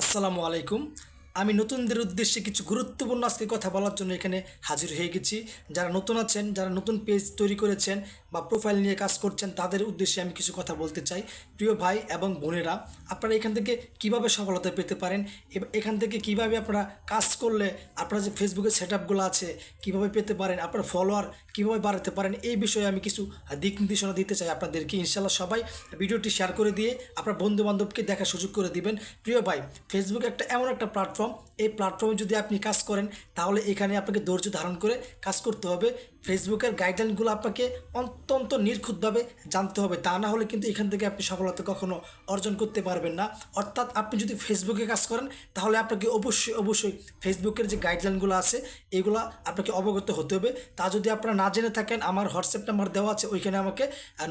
আসসালামু আলাইকুম। আমি নতুনদের উদ্দেশ্যে কিছু গুরুত্বপূর্ণ আজকে কথা বলার জন্য এখানে হাজির হয়ে গেছি। যারা নতুন আছেন, যারা নতুন পেজ তৈরি করেছেন বা প্রোফাইল নিয়ে কাজ করছেন, তাদের উদ্দেশ্যে আমি কিছু কথা বলতে চাই। প্রিয় ভাই এবং বোনেরা, আপনারা এখান থেকে কীভাবে সফলতা পেতে পারেন? এখান থেকে কীভাবে আপনারা কাজ করলে আপনার যে ফেসবুকের সেট আপগুলো আছে, কীভাবে পেতে পারেন? আপনার ফলোয়ার কীভাবে বাড়াতে পারেন? এই বিষয়ে আমি কিছু দিক নির্দেশনা দিতে চাই আপনাদেরকে। ইনশাল্লাহ সবাই ভিডিওটি শেয়ার করে দিয়ে আপনার বন্ধু বান্ধবকে দেখার সুযোগ করে দিবেন। প্রিয় ভাই ফেসবুক একটা এমন একটা প্ল্যাটফর্ম এই প্ল্যাটফর্মে যদি আপনি কাজ করেন, তাহলে এখানে আপনাকে ধৈর্য ধারণ করে কাজ করতে হবে। ফেসবুকের গাইডলাইনগুলো আপনাকে অত্যন্ত নির্খুঁতভাবে জানতে হবে। তা না হলে কিন্তু এখান থেকে আপনি সফলতা কখনো অর্জন করতে পারবেন না। অর্থাৎ আপনি যদি ফেসবুকে কাজ করেন, তাহলে আপনাকে অবশ্যই অবশ্যই ফেসবুকের যে গাইডলাইনগুলো আছে, এগুলো আপনাকে অবগত হতে হবে। তা যদি আপনারা না জেনে থাকেন, আমার হোয়াটসঅ্যাপ নাম্বার দেওয়া আছে, ওইখানে আমাকে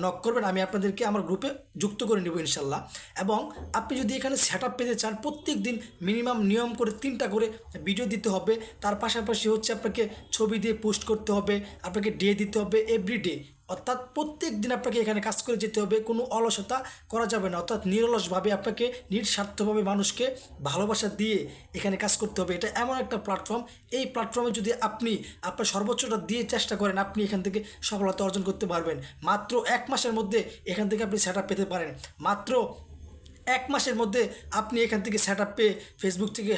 নক করবেন, আমি আপনাদেরকে আমার গ্রুপে যুক্ত করে নেব ইনশাল্লাহ। এবং আপনি যদি এখানে সেট আপ পেতে চান প্রত্যেক দিন মিনিমাম নিয়ম করে তিনটা করে ভিডিও দিতে হবে। তার পাশাপাশি হচ্ছে আপনাকে ছবি দিয়ে পোস্ট করতে হবে আপনাকে ডে দিতে হবে এভরি ডে অর্থাৎ প্রত্যেক দিন আপনাকে এখানে কাজ করে যেতে হবে, কোনো অলসতা করা যাবে না। অর্থাৎ নিরলসভাবে আপনাকে নিঃস্বার্থভাবে মানুষকে ভালোবাসা দিয়ে এখানে কাজ করতে হবে। এটা এমন একটা প্ল্যাটফর্ম এই প্ল্যাটফর্মে যদি আপনি আপনার সর্বোচ্চটা দিয়ে চেষ্টা করেন, আপনি এখান থেকে সফলতা অর্জন করতে পারবেন। মাত্র এক মাসের মধ্যে এখান থেকে আপনি সেট পেতে পারেন। মাত্র এক মাসের মধ্যে আপনি এখান থেকে সেট আপ পেয়ে ফেসবুক থেকে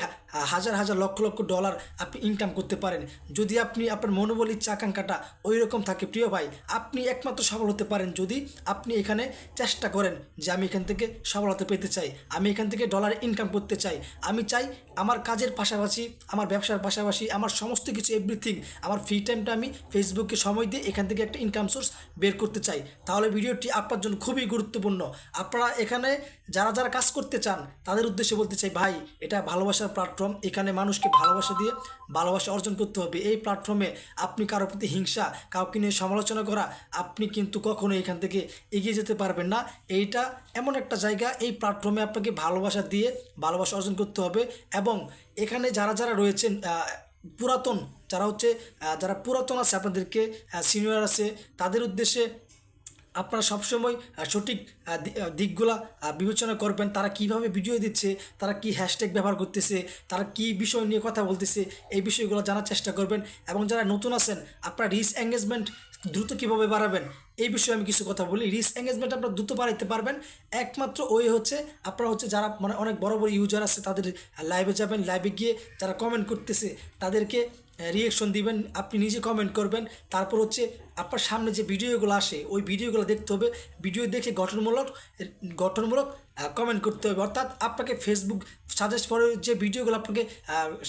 হাজার হাজার লক্ষ লক্ষ ডলার আপনি ইনকাম করতে পারেন। যদি আপনি আপনার মনোবল ইচ্ছা আকাঙ্ক্ষাটা ওই রকম থাকে, প্রিয় ভাই, আপনি একমাত্র সফল হতে পারেন যদি আপনি এখানে চেষ্টা করেন যে আমি এখান থেকে সফলতা পেতে চাই, আমি এখান থেকে ডলার ইনকাম করতে চাই। আমি চাই আমার কাজের পাশাপাশি, আমার ব্যবসার পাশাপাশি, আমার সমস্ত কিছু এভরিথিং আমার ফ্রি টাইমটা আমি ফেসবুকে সময় দিয়ে এখান থেকে একটা ইনকাম সোর্স বের করতে চাই। তাহলে ভিডিওটি আপনার জন্য খুবই গুরুত্বপূর্ণ। আপনারা এখানে যারা যারা কাজ করতে চান, তাদের উদ্দেশ্যে বলতে চাই, ভাই, এটা ভালোবাসার প্ল্যাটফর্ম এখানে মানুষকে ভালোবাসা দিয়ে ভালোবাসা অর্জন করতে হবে। এই প্ল্যাটফর্মে আপনি কারোর প্রতি হিংসা, কাউকে নিয়ে সমালোচনা করা, আপনি কিন্তু কখনো এখান থেকে এগিয়ে যেতে পারবেন না। এইটা এমন একটা জায়গা, এই প্ল্যাটফর্মে আপনাকে ভালোবাসা দিয়ে ভালোবাসা অর্জন করতে হবে এবং এখানে যারা যারা রয়েছেন পুরাতন, যারা হচ্ছে যারা পুরাতন আছে আপনাদেরকে সিনিয়র আছে, তাদের উদ্দেশ্যে আপনারা সবসময় সঠিক দিকগুলা বিবেচনা করবেন, তারা কীভাবে ভিডিও দিচ্ছে, তারা কি হ্যাশট্যাগ ব্যবহার করতেছে, তারা কি বিষয় নিয়ে কথা বলতেছে, এই বিষয়গুলো জানার চেষ্টা করবেন। এবং যারা নতুন আছেন, আপনারা রিস এঙ্গেজমেন্ট দ্রুত কীভাবে বাড়াবেন, এই বিষয়ে আমি কিছু কথা বলি। রিস এঙ্গেজমেন্ট আপনারা দ্রুত বাড়াইতে পারবেন। একমাত্র ওই হচ্ছে, আপনারা হচ্ছে যারা মানে অনেক বড় বড় ইউজার আছে, তাদের লাইভে যাবেন লাইভে গিয়ে যারা কমেন্ট করতেছে, তাদেরকে রিয়েকশন দিবেন, আপনি নিজে কমেন্ট করবেন। তারপর হচ্ছে আপনার সামনে যে ভিডিওগুলো আসে, ওই ভিডিওগুলো দেখতে হবে। ভিডিও দেখে গঠনমূলক গঠনমূলক কমেন্ট করতে হবে। অর্থাৎ আপনাকে ফেসবুক সাজেস্ট করে যে ভিডিওগুলো আপনাকে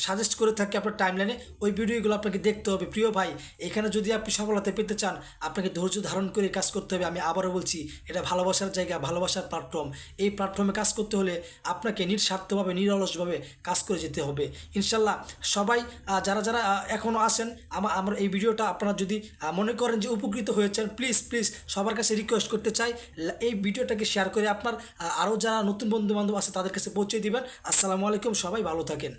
সাজেস্ট করে থাকে আপনার টাইম টাইমলাইনে ওই ভিডিওগুলো আপনাকে দেখতে হবে। প্রিয় ভাই, এখানে যদি আপনি সফলতা পেতে চান, আপনাকে ধৈর্য ধারণ করে কাজ করতে হবে। আমি আবারও বলছি, এটা ভালোবাসার জায়গা, ভালোবাসার প্ল্যাটফর্ম এই প্ল্যাটফর্মে কাজ করতে হলে আপনাকে নিঃস্বার্থভাবে, নিরলসভাবে কাজ করে যেতে হবে। ইনশাল্লাহ সবাই যারা যারা এখনও আসেন আমার আমার এই ভিডিওটা আপনারা যদি মনে করেন যে উপকৃত হয়েছেন প্লিজ প্লিজ সবার কাছে রিকোয়েস্ট করতে চাই এই ভিডিওটাকে শেয়ার করে আপনার আরও যারা নতুন বন্ধু বান্ধব আছে তাদের কাছে পৌঁছে দিবেন। আসসালামু আলাইকুম, সবাই ভালো থাকেন।